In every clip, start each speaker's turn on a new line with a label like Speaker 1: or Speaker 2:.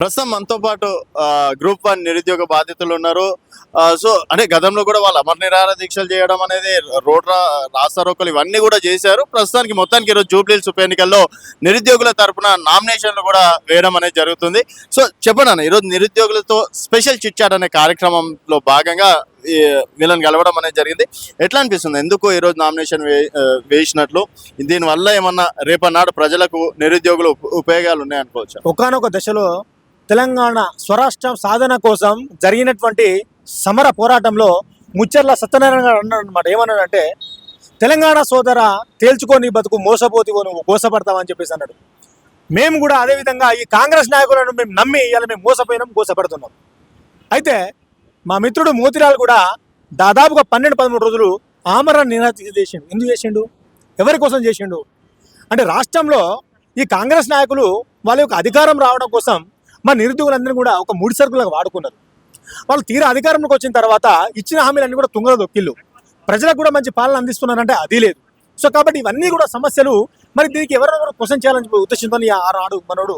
Speaker 1: ప్రస్తుతం మనతో పాటు గ్రూప్ వన్ నిరుద్యోగ బాధితులు ఉన్నారు. సో అంటే గతంలో కూడా వాళ్ళు అమర నిరాహార దీక్షలు చేయడం అనేది రోడ్ రాస్తారోకలు ఇవన్నీ కూడా చేశారు. ప్రస్తుతానికి మొత్తానికి ఈరోజు జూబ్లీల్స్ ఉప ఎన్నికల్లో నిరుద్యోగుల తరపున నామినేషన్లు కూడా వేయడం అనేది జరుగుతుంది. సో చెప్పండి అన్న ఈరోజు నిరుద్యోగులతో స్పెషల్ చిట్చాట్ అనే కార్యక్రమంలో భాగంగా ఈ వీళ్ళని కలవడం అనేది జరిగింది. ఎట్లా అనిపిస్తుంది? ఎందుకు ఈరోజు నామినేషన్ వే వేసినట్లు? దీనివల్ల ఏమన్నా రేపన్నాడు ప్రజలకు నిరుద్యోగులు ఉప- ఉపయోగాలు ఉన్నాయనుకోవచ్చు?
Speaker 2: ఒకానొక దశలో తెలంగాణ స్వరాష్ట్రం సాధన కోసం జరిగినటువంటి సమర పోరాటంలో ముచ్చర్ల సత్యనారాయణ గారు అన్నాడు అనమాట ఏమన్నాడంటే తెలంగాణ సోదర తేల్చుకొని బతుకు మోసపోతివో నువ్వు మోసపడతావని చెప్పేసి అన్నాడు. మేము కూడా అదే విధంగా ఈ కాంగ్రెస్ నాయకులను మేము నమ్మి ఇలా మేము మోసపోయినాం మోసపడుతున్నాం. అయితే మా మిత్రుడు మోతిలాల్ కూడా దాదాపుగా పన్నెండు పదమూడు రోజులు ఆమరణ నిరాధి చేసిండు. ఎందుకు చేసిండు? ఎవరి కోసం చేసిండు? అంటే రాష్ట్రంలో ఈ కాంగ్రెస్ నాయకులు వాళ్ళ యొక్క అధికారం రావడం కోసం మా నిరుద్యోగులందరినీ కూడా ఒక ముడి సరుకులుగా వాడుకున్నారు. వాళ్ళు తీరా అధికారంలోకి వచ్చిన తర్వాత ఇచ్చిన హామీలన్నీ కూడా తుంగలో దొక్కిళ్ళు ప్రజలకు కూడా మంచి పాలన అందిస్తున్నారంటే అది లేదు. సో కాబట్టి ఇవన్నీ కూడా సమస్యలు. మరి దీనికి ఎవరెవరు క్వశ్చన్ చేయాలని చెప్పి ఉద్దేశంతో ఆనాడు మనోడు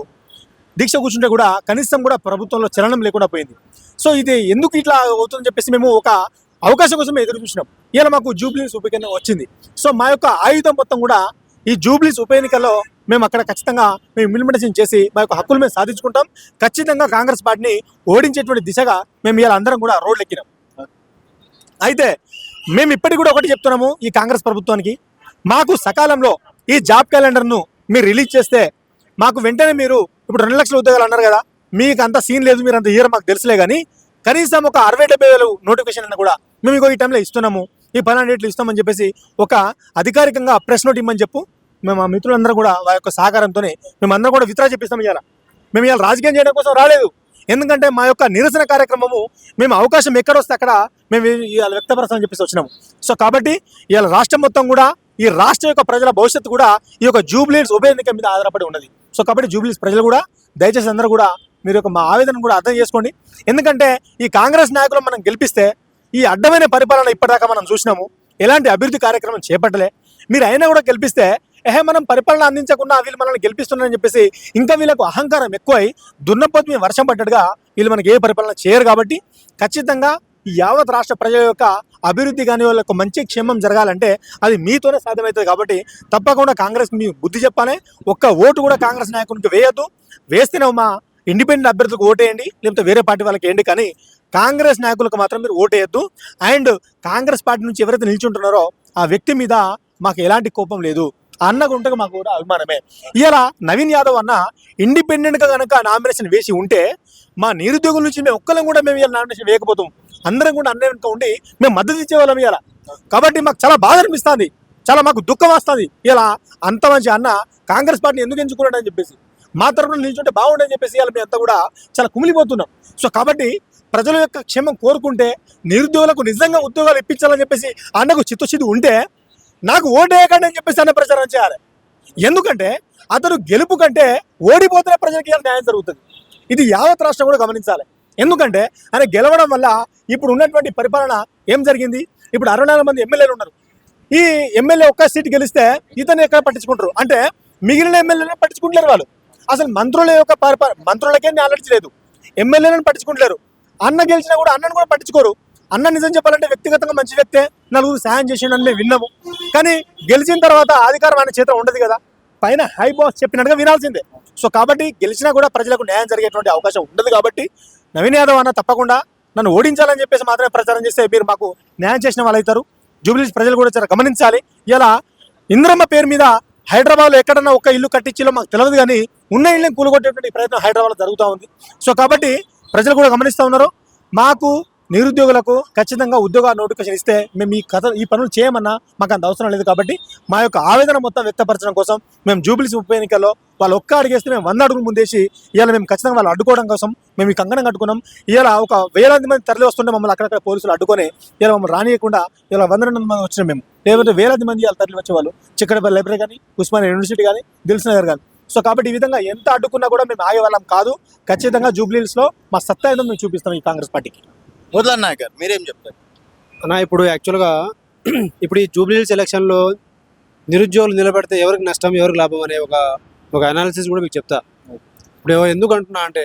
Speaker 2: దీక్ష కూర్చుంటే కూడా కనీసం కూడా ప్రభుత్వంలో చలనం లేకుండా పోయింది. సో ఇది ఎందుకు ఇట్లా అవుతుందని చెప్పేసి మేము ఒక అవకాశం కోసం ఎదురు చూసినాం. ఇలా మాకు జూబ్లీస్ ఉప ఎన్నిక వచ్చింది. సో మా యొక్క ఆయుధం మొత్తం కూడా ఈ జూబ్లీస్ ఉప ఎన్నికలో మేము అక్కడ ఖచ్చితంగా మేము ఇంప్లిమెంటేషన్ చేసి మా యొక్క హక్కులు మేము సాధించుకుంటాం. ఖచ్చితంగా కాంగ్రెస్ పార్టీని ఓడించేటువంటి దిశగా మేము ఇలా అందరం కూడా రోడ్లు ఎక్కినాం. అయితే మేము ఇప్పటికి కూడా ఒకటి చెప్తున్నాము ఈ కాంగ్రెస్ ప్రభుత్వానికి. మాకు సకాలంలో ఈ జాబ్ క్యాలెండర్ను మీరు రిలీజ్ చేస్తే మాకు వెంటనే మీరు ఇప్పుడు రెండు లక్షల ఉద్యోగాలు అన్నారు కదా మీకు అంత సీన్ లేదు మీరు అంత ఇయర్ మాకు తెలుసులే కానీ కనీసం ఒక అరవై డెబ్బై వేలు నోటిఫికేషన్ అన్న కూడా మేము ఇంకో ఈ టైంలో ఇస్తున్నాము. ఈ పలానా డేట్లు ఇస్తామని చెప్పేసి ఒక అధికారికంగా ప్రెస్ నోట్ ఇమ్మని చెప్పు. మేము మా మిత్రులందరూ కూడా వారి యొక్క సహకారంతోనే మేము కూడా విత్రా చెప్పిస్తాం ఇవాళ మేము ఇవాళ రాజకీయం చేయడం కోసం రాలేదు. ఎందుకంటే మా యొక్క నిరసన కార్యక్రమము మేము అవకాశం ఎక్కడ వస్తే అక్కడ మేము ఇవాళ వ్యక్తపరచాలని చెప్పేసి వచ్చినాము. సో కాబట్టి ఇవాళ రాష్ట్రం మొత్తం కూడా ఈ రాష్ట్ర యొక్క ప్రజల భవిష్యత్తు కూడా ఈ యొక్క జూబ్లీస్ ఉప ఎన్నిక మీద ఆధారపడి ఉన్నది. సో కాబట్టి జూబ్లీస్ ప్రజలు కూడా దయచేసి అందరూ కూడా మీరు యొక్క మా ఆవేదన కూడా అర్థం చేసుకోండి. ఎందుకంటే ఈ కాంగ్రెస్ నాయకులు మనం గెలిపిస్తే ఈ అడ్డమైన పరిపాలన ఇప్పటిదాకా మనం చూసినాము. ఎలాంటి అభివృద్ధి కార్యక్రమం చేపట్టలే. మీరు అయినా కూడా గెలిపిస్తే ఏహే మనం పరిపాలన అందించకుండా వీళ్ళు మనల్ని గెలిపిస్తున్నారని చెప్పేసి ఇంకా వీళ్ళకు అహంకారం ఎక్కువై దున్నపోతు మీద వర్షం పడ్డట్టుగా వీళ్ళు మనకి ఏ పరిపాలన చేయరు కాబట్టి ఖచ్చితంగా ఈ యావత్ రాష్ట్ర ప్రజల యొక్క అభివృద్ధి కానీ వాళ్ళకు మంచి క్షేమం జరగాలంటే అది మీతోనే సాధ్యమవుతుంది కాబట్టి తప్పకుండా కాంగ్రెస్ మీ బుద్ధి చెప్పాలి. ఒక్క ఓటు కూడా కాంగ్రెస్ నాయకునికి వేయద్దు. వేస్తేనే మా ఇండిపెండెంట్ అభ్యర్థులకు ఓటేయండి లేకపోతే వేరే పార్టీ వాళ్ళకి వేయండి కానీ కాంగ్రెస్ నాయకులకు మాత్రం మీరు ఓటేయద్దు. అండ్ కాంగ్రెస్ పార్టీ నుంచి ఎవరైతే నిల్చుంటున్నారో ఆ వ్యక్తి మీద మాకు ఎలాంటి కోపం లేదు. ఆ అన్నకు ఉంటే మాకు కూడా అభిమానమే. ఇలా నవీన్ యాదవ్ అన్న ఇండిపెండెంట్గా కనుక నామినేషన్ వేసి ఉంటే మా నిరుద్యోగుల నుంచి మేము ఒక్కరం కూడా మేము ఇలా నామినేషన్ వేయకపోతాం. అందరం కూడా అన్న వెనుక ఉండి మేము మద్దతు ఇచ్చేవాళ్ళం ఇలా కాబట్టి మాకు చాలా బాధ అనిపిస్తుంది. చాలా మాకు దుఃఖం వస్తుంది. ఇలా అంత మంచి అన్న కాంగ్రెస్ పార్టీని ఎందుకు ఎంచుకున్నాడని చెప్పేసి. మా తరపున నిల్చుంటే బాగుండని చెప్పేసి ఇవాళ మేము అంతా కూడా చాలా కుమిలిపోతున్నాం. సో కాబట్టి ప్రజల యొక్క క్షేమం కోరుకుంటే నిరుద్యోగులకు నిజంగా ఉద్యోగాలు ఇప్పించాలని చెప్పేసి అన్నకు చిత్తశుద్ధి ఉంటే నాకు ఓటేయకండి అని చెప్పేసి అన్న ప్రచారం చేయాలి. ఎందుకంటే అతను గెలుపు కంటే ఓడిపోతేనే ప్రజలకు న్యాయం జరుగుతుంది. ఇది యావత్ రాష్ట్రం కూడా గమనించాలి. ఎందుకంటే ఆయన గెలవడం వల్ల ఇప్పుడు ఉన్నటువంటి పరిపాలన ఏం జరిగింది? ఇప్పుడు అరవై నాలుగు మంది ఎమ్మెల్యేలు ఉన్నారు. ఈ ఎమ్మెల్యే ఒక్క సీట్ గెలిస్తే ఇతను ఎక్కడ పట్టించుకుంటారు? అంటే మిగిలిన ఎమ్మెల్యేలను పట్టించుకుంటలేరు వాళ్ళు. అసలు మంత్రుల యొక్క పరిపాలన మంత్రులకే నాలెడ్జ్ లేదు. ఎమ్మెల్యేలను పట్టించుకుంటలేరు. అన్న గెలిచినా కూడా అన్నను కూడా పట్టించుకోరు. అన్న నిజం చెప్పాలంటే వ్యక్తిగతంగా మంచి వ్యక్తే నలుగురు సాయం చేసిండని మేము విన్నాము. కానీ గెలిచిన తర్వాత అధికారం ఆయన చేతిలో ఉండదు కదా. పైన హై బాస్ చెప్పినట్టుగా వినాల్సిందే. సో కాబట్టి గెలిచినా కూడా ప్రజలకు న్యాయం జరిగేటువంటి అవకాశం ఉండదు కాబట్టి నవీన్ యాదవ్ అన్న తప్పకుండా నన్ను ఓడించాలని చెప్పేసి మాత్రమే ప్రచారం చేస్తే మీరు మాకు న్యాయం చేసిన వాళ్ళు అవుతారు. జూబ్లీస్ ప్రజలు కూడా చాలా గమనించాలి. ఇలా ఇంద్రమ్మ పేరు మీద హైదరాబాద్లో ఎక్కడన్నా ఒక ఇల్లు కట్టించిలో మాకు తెలియదు కానీ ఉన్న ఇళ్ళని కూలగొట్టేటువంటి ప్రయత్నం హైదరాబాద్లో జరుగుతూ ఉంది. సో కాబట్టి ప్రజలు కూడా గమనిస్తూ ఉన్నారు. మాకు నిరుద్యోగులకు ఖచ్చితంగా ఉద్యోగ నోటిఫికేషన్ ఇస్తే మేము ఈ కథ ఈ పనులు చేయమన్నా మాకు అంత అవసరం లేదు కాబట్టి మా యొక్క ఆవేదన మొత్తం వ్యక్తపరచడం కోసం మేము జూబిలీస్ ఉప ఎన్నికల్లో వాళ్ళు ఒక్క అడిగేస్తే మేము వంద అడుగులు ముందేసి ఇవాళ మేము ఖచ్చితంగా వాళ్ళు అడ్డుకోవడం కోసం మేము ఈ కంకణం కట్టుకున్నాం. ఇవాళ ఒక వేలాది మంది తరలి వస్తుంటే మమ్మల్ని అక్కడక్కడ పోలీసులు అడ్డుకొని ఇలా మమ్మల్ని రానియకుండా ఇలా వంద రెండు మంది వచ్చినాం మేము. లేకపోతే వేలాది మంది ఇలా తరలి వచ్చేవాళ్ళు చిక్కడపల్లి లైబ్రరీ కానీ ఉస్మానియా యూనివర్సిటీ కానీ దిల్స్ నగర్ కానీ. సో కాబట్టి ఈ విధంగా ఎంత అడ్డుకున్నా కూడా మేము ఆగే వాళ్ళం కాదు. ఖచ్చితంగా జూబ్లీస్లో మా సత్తా ఏందో మేము చూపిస్తాం ఈ కాంగ్రెస్ పార్టీకి.
Speaker 1: మురళన్ నాయకర్ మీరేం చెప్తారు?
Speaker 3: అన్న ఇప్పుడు యాక్చువల్గా ఇప్పుడు ఈ జూబ్లీహిల్స్ ఎలక్షన్లో నిరుద్యోగులు నిలబెడితే ఎవరికి నష్టం ఎవరికి లాభం అనే ఒక ఒక అనాలిసిస్ కూడా మీకు చెప్తా. ఇప్పుడు ఎందుకు అంటున్నా అంటే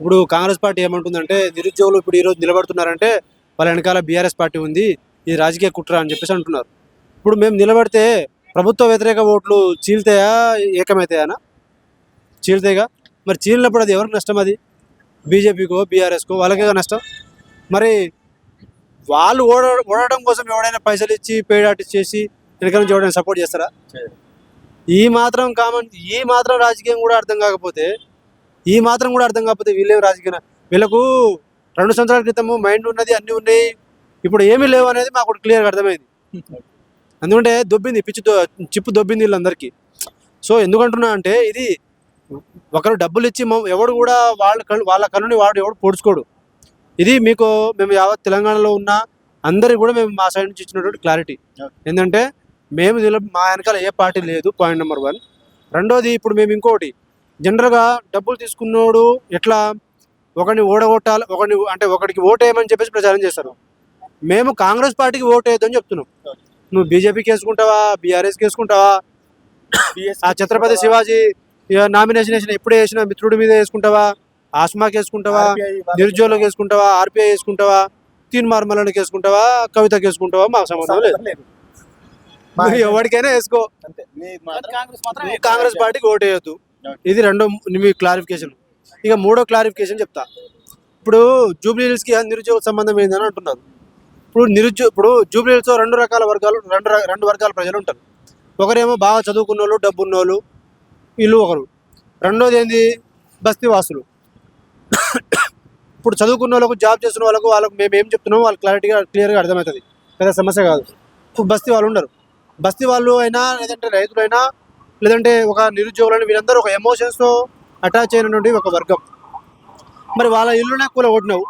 Speaker 3: ఇప్పుడు కాంగ్రెస్ పార్టీ ఏమంటుందంటే నిరుద్యోగులు ఇప్పుడు ఈరోజు నిలబడుతున్నారంటే వాళ్ళ వెనకాల బీఆర్ఎస్ పార్టీ ఉంది ఇది రాజకీయ కుట్ర అని చెప్పేసి అంటున్నారు. ఇప్పుడు మేము నిలబడితే ప్రభుత్వ వ్యతిరేక ఓట్లు చీల్తాయా ఏకమవుతాయానా చీల్తాయిగా? మరి చీలినప్పుడు అది ఎవరికి నష్టం అది? బీజేపీకో బీఆర్ఎస్కో వాళ్ళకే నష్టం? మరి వాళ్ళు ఓడ ఓడడం కోసం ఎవడైనా పైసలు ఇచ్చి పేడ్ ఆర్టిస్ట్ చేసి వెనక నుంచి ఎవడైనా సపోర్ట్ చేస్తారా ఈ మాత్రం కామన్ ఈ మాత్రం రాజకీయం కూడా అర్థం కాకపోతే ఈ మాత్రం కూడా అర్థం కాకపోతే వీళ్ళేం రాజకీయ? వీళ్ళకు రెండు సంవత్సరాల క్రితము మైండ్ ఉన్నది అన్నీ ఉన్నాయి. ఇప్పుడు ఏమీ లేవు అనేది మాకు క్లియర్గా అర్థమైంది. ఎందుకంటే దొబ్బింది పిచ్చి చిప్పు దొబ్బింది వీళ్ళందరికీ. సో ఎందుకంటున్నా అంటే ఇది ఒకరు డబ్బులు ఇచ్చి ఎవడు కూడా వాళ్ళ కళ్ళు వాళ్ళ కన్నుని వాడు ఎవడు పొడుచుకోడు. ఇది మీకు మేము యావత్ తెలంగాణలో ఉన్న అందరికి కూడా మేము మా సైడ్ నుంచి ఇచ్చినటువంటి క్లారిటీ ఏంటంటే మేము మా వెనకాల ఏ పార్టీ లేదు పాయింట్ నెంబర్ వన్ రెండోది ఇప్పుడు మేము ఇంకోటి. జనరల్గా డబ్బులు తీసుకున్నోడు ఎట్లా ఒకరిని ఓడగొట్టాలి ఒకరిని అంటే ఒకరికి ఓటేయమని చెప్పేసి ప్రచారం చేస్తారు. మేము కాంగ్రెస్ పార్టీకి ఓటు వేయొద్దని చెప్తున్నాం. నువ్వు బీజేపీకి వేసుకుంటావా బీఆర్ఎస్కి వేసుకుంటావా ఆ ఛత్రపతి శివాజీ నామినేషన్ వేసిన ఎప్పుడే వేసిన మిత్రుడి మీద వేసుకుంటావా? ఆస్మాకి వేసుకుంటావా? నిరుద్యోగులకు వేసుకుంటావా? ఆర్పిఐ వేసుకుంటావా? తీన్ మార్మలకి వేసుకుంటావా? కవితకి వేసుకుంటావా? మాకు సంబంధం లేదు. ఎవరికైనా వేసుకో. కాంగ్రెస్ పార్టీకి ఓటు వేయొద్దు ఇది రెండో మీ క్లారిఫికేషన్. ఇక మూడో క్లారిఫికేషన్ చెప్తా. ఇప్పుడు జూబ్లీ హిల్స్కి నిరుద్యోగ సంబంధం ఏందని అంటున్నారు ఇప్పుడు నిరుద్యోగ ఇప్పుడు జూబ్లీ హిల్స్లో రెండు రకాల వర్గాలు రెండు రెండు వర్గాల ప్రజలు ఉంటారు. ఒకరేమో బాగా చదువుకున్న వాళ్ళు డబ్బు ఉన్న వాళ్ళు వీళ్ళు ఒకరు. రెండోది ఏంది? బస్తీ వాసులు. ఇప్పుడు చదువుకున్న వాళ్ళకు జాబ్ చేస్తున్న వాళ్ళకు వాళ్ళకు మేము ఏం చెప్తున్నామో వాళ్ళు క్లారిటీగా క్లియర్గా అర్థమవుతుంది. పెద్ద సమస్య కాదు. బస్తీ వాళ్ళు ఉండరు. బస్తీ వాళ్ళు అయినా లేదంటే రైతులైనా లేదంటే ఒక నిరుద్యోగులని వీళ్ళందరూ ఒక ఎమోషన్స్తో అటాచ్ అయినటువంటి ఒక వర్గం. మరి వాళ్ళ ఇల్లునే కూలగొట్టినావు.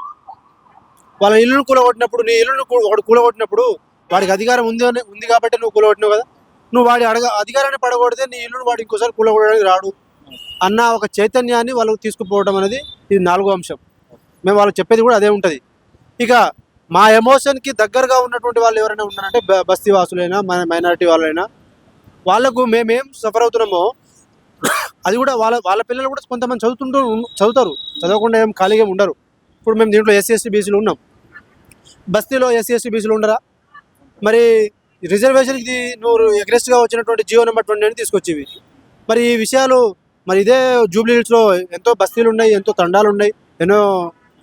Speaker 3: వాళ్ళ ఇల్లును కూలగొట్టినప్పుడు నీ ఇల్లును కూ- ఒకడు కూలగొట్టినప్పుడు వాడికి అధికారం ఉంది అని ఉంది కాబట్టి నువ్వు కూలగొట్టినావు కదా. నువ్వు వాడి అడగ అధికారాన్ని పడగొడితే నీ ఇల్లును వాడు ఇంకోసారి కూలగొట్టడానికి రాడు అన్న ఒక చైతన్యాన్ని వాళ్ళకు తీసుకుపోవడం అనేది ఇది నాలుగో అంశం. మేము వాళ్ళకి చెప్పేది కూడా అదే ఉంటుంది. ఇక మా ఎమోషన్కి దగ్గరగా ఉన్నటువంటి వాళ్ళు ఎవరైనా ఉన్నారంటే బస్తీ వాసులైనా మన మైనారిటీ వాళ్ళైనా వాళ్ళకు మేమేం సఫర్ అవుతున్నామో అది కూడా వాళ్ళ వాళ్ళ పిల్లలు కూడా కొంతమంది చదువుతుంటూ చదువుతారు. చదవకుండా ఏం ఖాళీగా ఉండరు. ఇప్పుడు మేము దీంట్లో ఎస్సీ ఎస్టీ బీసీలు ఉన్నాం. బస్తీలో ఎస్సీ ఎస్టీ బీసీలు ఉండరా? మరి రిజర్వేషన్కి నువ్వు అగ్రెస్ట్గా వచ్చినటువంటి జియో నెంబర్ ట్వంటీ అని తీసుకొచ్చేవి. మరి ఈ విషయాలు మరి ఇదే జూబ్లీ హిల్స్లో ఎంతో బస్తీలు ఉన్నాయి ఎంతో తండాలు ఉన్నాయి ఎన్నో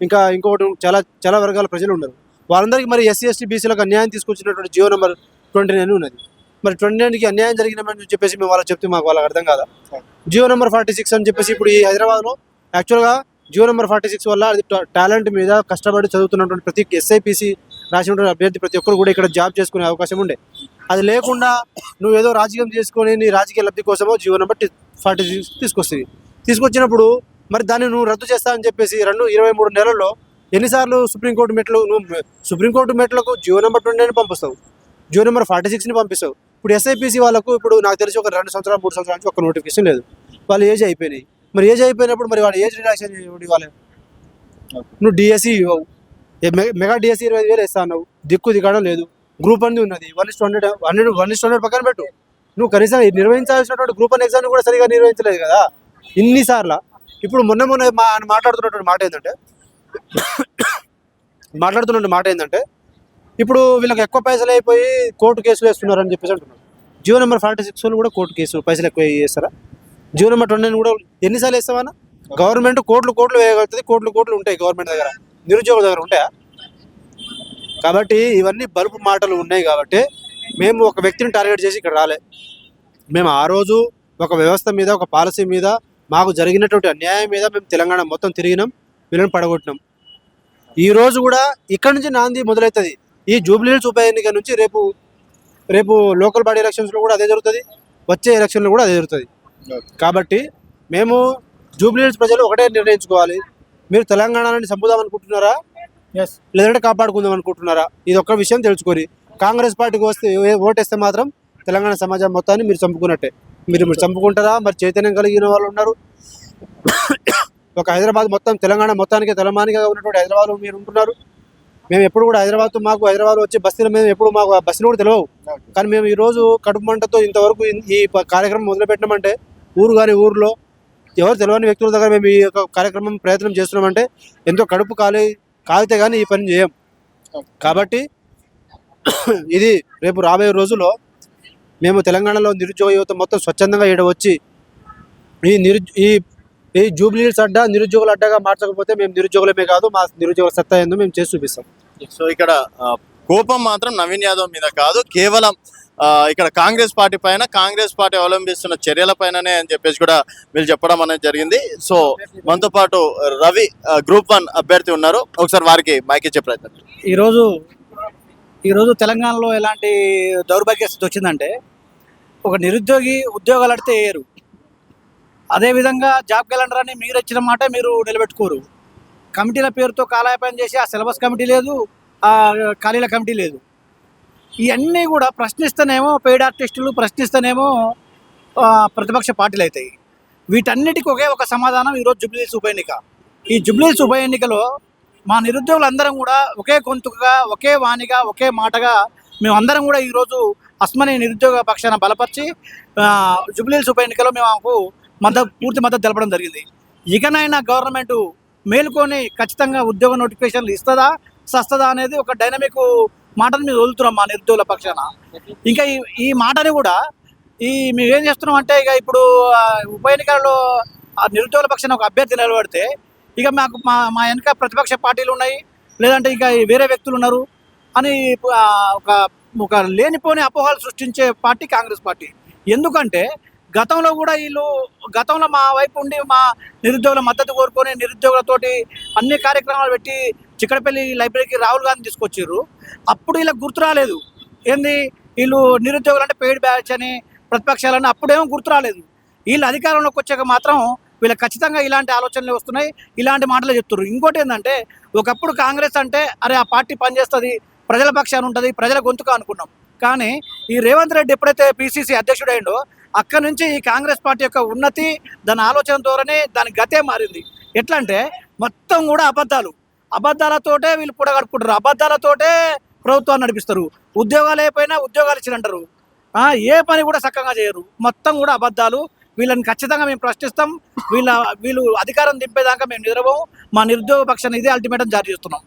Speaker 3: ఇంకా ఇంకొకటి చాలా చాలా వర్గాల ప్రజలు ఉన్నారు. వాళ్ళందరికీ మరి ఎస్సీ ఎస్టీ బీసీలకు అన్యాయం తీసుకొచ్చినటువంటి జియో నెంబర్ ట్వంటీ నైన్ ఉన్నది. మరి ట్వంటీ నైన్కి అన్యాయం జరిగినామని చెప్పేసి మేము వాళ్ళకి చెప్తే మాకు వాళ్ళకి అర్థం కాదా? జియో నెంబర్ ఫార్టీ సిక్స్ అని చెప్పేసి ఇప్పుడు ఈ హైదరాబాద్లో యాక్చువల్గా జియో నెంబర్ ఫార్టీ సిక్స్ వల్ల అది టాలెంట్ మీద కష్టపడి చదువుతున్నటువంటి ప్రతి ఎస్ఐపిసి రాసినటువంటి అభ్యర్థి ప్రతి ఒక్కరు కూడా ఇక్కడ జాబ్ చేసుకునే అవకాశం ఉండే. అది లేకుండా నువ్వు ఏదో రాజకీయం చేసుకొని నీ రాజకీయ లబ్ధి కోసమో జియో నెంబర్ ఫార్టీ సిక్స్ తీసుకొస్తుంది. తీసుకొచ్చినప్పుడు మరి దాన్ని నువ్వు రద్దు చేస్తా అని చెప్పేసి రెండు ఇరవై మూడు నెలల్లో ఎన్నిసార్లు సుప్రీంకోర్టు మెట్లు నువ్వు సుప్రీంకోర్టు మెట్లకు జియో నెంబర్ ట్వంటీ నైన్ పంపిస్తావు. జియో నెంబర్ ఫార్టీ సిక్స్ని పంపిస్తావు. ఇప్పుడు ఎస్ఐపిసి వాళ్ళకు ఇప్పుడు నాకు తెలిసి ఒక రెండు సంవత్సరాలు మూడు సంవత్సరాల నుంచి ఒక నోటిఫికేషన్ లేదు. వాళ్ళు ఏజ్ అయిపోయినాయి. మరి ఏజ్ అయిపోయినప్పుడు మరి వాడు ఏజ్ రిలాక్సేషన్ ఇవ్వాలి నువ్వు డిఎస్సి ఇవ్వవు. మెగా డిఎస్సి ఇరవై ఐదు వేలు ఇస్తా అన్నావు. దిక్కు దిగడం లేదు. గ్రూప్ అనేది ఉన్నది. One is hundred hundred one is hundred పక్కన పెట్టు. నువ్వు కనీసం నిర్వహించాల్సినటువంటి గ్రూప్ వన్ ఎగ్జామ్ కూడా సరిగా నిర్వహించలేదు కదా. ఇన్నిసార్లు. ఇప్పుడు మొన్న మొన్న మా మాట్లాడుతున్నటువంటి మాట ఏంటంటే మాట్లాడుతున్న మాట ఏంటంటే ఇప్పుడు వీళ్ళకి ఎక్కువ పైసలు అయిపోయి కోర్టు కేసులు వేస్తున్నారని చెప్పేసి అంటున్నారు. జియో నెంబర్ ఫార్టీ సిక్స్ వాళ్ళు కూడా కోర్టు కేసు పైసలు ఎక్కువ చేస్తారా జియో నెంబర్ ట్వంటీ కూడా ఎన్నిసార్లు వేస్తామన్నా గవర్నమెంట్ కోట్లు కోట్లు వేయగలుగుతుంది కోట్లు కోట్లు ఉంటాయి గవర్నమెంట్ దగ్గర. నిరుద్యోగుల దగ్గర ఉంటాయా కాబట్టి ఇవన్నీ బలుపు మాటలు ఉన్నాయి కాబట్టి మేము ఒక వ్యక్తిని టార్గెట్ చేసి ఇక్కడ రాలే. మేము ఆ రోజు ఒక వ్యవస్థ మీద ఒక పాలసీ మీద మాకు జరిగినటువంటి అన్యాయం మీద మేము తెలంగాణ మొత్తం తిరిగినాం వీళ్ళని పడగొట్టినాం. ఈ రోజు కూడా ఇక్కడ నుంచి నాంది మొదలవుతుంది. ఈ జూబ్లీ ఉప ఎన్నిక నుంచి రేపు రేపు లోకల్ బాడీ ఎలక్షన్స్లో కూడా అదే జరుగుతుంది. వచ్చే ఎలక్షన్లో కూడా అదే జరుగుతుంది. కాబట్టి మేము జూబ్లీ ప్రజలు ఒకటే నిర్ణయించుకోవాలి. మీరు తెలంగాణని చంపుదాం అనుకుంటున్నారా?
Speaker 2: ఎస్
Speaker 3: లేదంటే కాపాడుకుందాం అనుకుంటున్నారా? ఇది ఒక్క విషయం తెలుసుకొని కాంగ్రెస్ పార్టీకి వస్తే ఓటేస్తే మాత్రం తెలంగాణ సమాజం మొత్తాన్ని మీరు చంపుకున్నట్టే. మీరు మీరు చంపుకుంటారా? మరి చైతన్యం కలిగిన వాళ్ళు ఉన్నారు. ఒక హైదరాబాద్ మొత్తం తెలంగాణ మొత్తానికి తెలంగాణగా ఉన్నటువంటి హైదరాబాద్ మీరు ఉంటున్నారు. మేము ఎప్పుడు కూడా హైదరాబాద్ మాకు హైదరాబాద్ వచ్చే బస్తీలు మేము ఎప్పుడు మాకు ఆ బస్సులు కూడా తెలియవు కానీ మేము ఈ రోజు కడుపు మంటతో ఇంతవరకు ఈ కార్యక్రమం మొదలుపెట్టినామంటే ఊరు కానీ ఊర్లో ఎవరు తెలియని వ్యక్తుల దగ్గర మేము ఈ యొక్క కార్యక్రమం ప్రయత్నం చేస్తున్నామంటే ఎంతో కడుపు కాలి కాలితే కానీ ఈ పని చేయం. కాబట్టి ఇది రేపు రాబోయే రోజుల్లో మేము తెలంగాణలో నిరుద్యోగ యువత మొత్తం స్వచ్ఛందంగా ఈడ వచ్చి ఈ నిరు ఈ ఈ జూబ్లీస్ అడ్డా నిరుద్యోగుల అడ్డాగా మార్చకపోతే మేము నిరుద్యోగులమే కాదు మా నిరుద్యోగుల సత్తా ఏందో మేము చేసి చూపిస్తాం.
Speaker 1: సో ఇక్కడ కోపం మాత్రం నవీన్ యాదవ్ మీద కాదు. కేవలం ఇక్కడ కాంగ్రెస్ పార్టీ పైన కాంగ్రెస్ పార్టీ అవలంబిస్తున్న చర్యల పైననే అని చెప్పేసి కూడా వీళ్ళు చెప్పడం అనేది జరిగింది. సో మనతో పాటు రవి గ్రూప్ వన్ అభ్యర్థి ఉన్నారు. ఒకసారి వారికి మైక్ ఇచ్చే ప్రయత్నం
Speaker 4: ఈరోజు ఈరోజు తెలంగాణలో ఎలాంటి దౌర్భాగ్య స్థితి వచ్చిందంటే ఒక నిరుద్యోగి ఉద్యోగాలు అడితే వేయరు అదేవిధంగా జాబ్ క్యాలెండర్ అని మీరు ఇచ్చిన మాట మీరు నిలబెట్టుకోరు. కమిటీల పేరుతో కాలయాపన చేసి ఆ సిలబస్ కమిటీ లేదు. ఖాళీల కమిటీ లేదు. ఇవన్నీ కూడా ప్రశ్నిస్తేనేమో పెయిడ్ ఆర్టిస్టులు ప్రశ్నిస్తేనేమో ప్రతిపక్ష పార్టీలు అవుతాయి. వీటన్నిటికీ ఒకే ఒక సమాధానం ఈరోజు జుబ్లీస్ ఉప ఎన్నిక. ఈ జుబ్లీస్ ఉప ఎన్నికలో మా నిరుద్యోగులందరం కూడా ఒకే గొంతుకగా ఒకే వాణిగా ఒకే మాటగా మేమందరం కూడా ఈరోజు అస్మని నిరుద్యోగ పక్షాన బలపరిచి జుబ్లీస్ ఉప ఎన్నికలో మేము మాకు మద్దతు పూర్తి మద్దతు తెలపడం జరిగింది. ఇకనైనా గవర్నమెంట్ మేలుకొని ఖచ్చితంగా ఉద్యోగ నోటిఫికేషన్లు ఇస్తుందా? సస్తదా అనేది ఒక డైనమిక్ మాటను మేము వదులుతున్నాం మా నిరుద్యోగుల పక్షాన. ఇంకా ఈ ఈ మాటని కూడా ఈ మేము ఏం చేస్తున్నాం అంటే ఇక ఇప్పుడు ఉప ఎన్నికలలో ఆ నిరుద్యోగుల పక్షాన ఒక అభ్యర్థి నిలబడితే ఇక మాకు మా మా వెనక ప్రతిపక్ష పార్టీలు ఉన్నాయి లేదంటే ఇంకా వేరే వ్యక్తులు ఉన్నారు అని ఒక ఒక లేనిపోని అపోహలు సృష్టించే పార్టీ కాంగ్రెస్ పార్టీ. ఎందుకంటే గతంలో కూడా వీళ్ళు గతంలో మా వైపు ఉండి మా నిరుద్యోగుల మద్దతు కోరుకొని నిరుద్యోగులతోటి అన్ని కార్యక్రమాలు పెట్టి చిక్కడపల్లి లైబ్రరీకి రాహుల్ గాంధీ తీసుకొచ్చారు. అప్పుడు వీళ్ళకి గుర్తు రాలేదు. ఏంది? వీళ్ళు నిరుద్యోగులు అంటే పెయిడ్ బ్యాచ్ అని ప్రతిపక్షాలని అప్పుడేమో గుర్తు రాలేదు. వీళ్ళు అధికారంలోకి వచ్చాక మాత్రం వీళ్ళు ఖచ్చితంగా ఇలాంటి ఆలోచనలు వస్తున్నాయి ఇలాంటి మాటలు చెప్తున్నారు ఇంకోటి ఏంటంటే ఒకప్పుడు కాంగ్రెస్ అంటే అరే ఆ పార్టీ పనిచేస్తుంది ప్రజల పక్షాన ఉంటుంది ప్రజల గొంతుక అనుకున్నాం. కానీ ఈ రేవంత్ రెడ్డి ఎప్పుడైతే పిసిసి అధ్యక్షుడైండో అక్కడి అక్కడ నుంచి ఈ కాంగ్రెస్ పార్టీ యొక్క ఉన్నతి దాని ఆలోచన ద్వారానే దాని గతే మారింది. ఎట్లా అంటే మొత్తం కూడా అబద్ధాలు. అబద్ధాలతోటే వీళ్ళు పూడగడుపుకుంటారు అబద్ధాలతోటే ప్రభుత్వాన్ని నడిపిస్తారు. ఉద్యోగాలు అయిపోయినా ఉద్యోగాలు ఇచ్చినంటారు ఏ పని కూడా చక్కగా చేయరు. మొత్తం కూడా అబద్ధాలు. వీళ్ళని ఖచ్చితంగా మేము ప్రశ్నిస్తాం. వీళ్ళ వీళ్ళు అధికారం దింపేదాకా మేము నిద్రపోము. మా నిరుద్యోగ పక్షాన్ని ఇదే అల్టిమేటం జారీ చేస్తున్నాం.